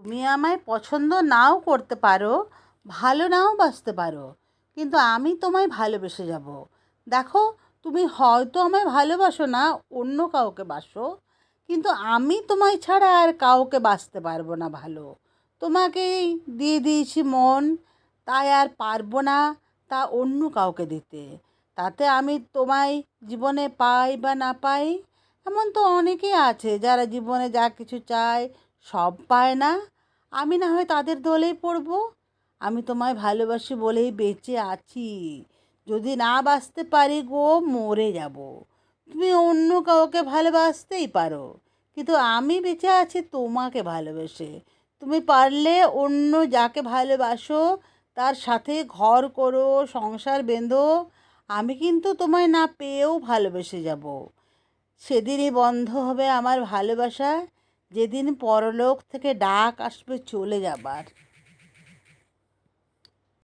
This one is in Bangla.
তুমি আমায় পছন্দ নাও করতে পারো, ভালো নাও বাসতে পারো, কিন্তু আমি তোমায় ভালোবেসে যাব। দেখো, তুমি হয়তো আমায় ভালোবাসো না, অন্য কাউকে বাসো, কিন্তু আমি তোমায় ছাড়া আর কাউকে বাসতে পারব না ভালো। তোমাকেই দিয়ে দিয়েছি মন, তাই আর পারব না তা অন্য কাউকে দিতে। তাতে আমি তোমায় জীবনে পাই বা না পাই, এমন তো অনেকেই আছে যারা জীবনে যা কিছু চায় সব পায় না। আমি না হয় তাদের দলেই পড়ব। আমি তোমায় ভালোবাসি বলেই বেঁচে আছি। যদি না বাঁচতে পারি গো, মরে যাব। তুমি অন্য কাউকে ভালোবাসতেই পারো। কিন্তু আমি বেঁচে আছি তোমাকে ভালোবেসে। তুমি পারলে অন্য যাকে ভালোবাসো, তার সাথে ঘর করো, সংসার বেঁধো। আমি কিন্তু তোমায় না পেয়েও ভালোবেসে যাব। সেদিনই বন্ধ হবে আমার ভালোবাসা। যেদিন পরলোক থেকে ডাক আসবে চলে যাবার।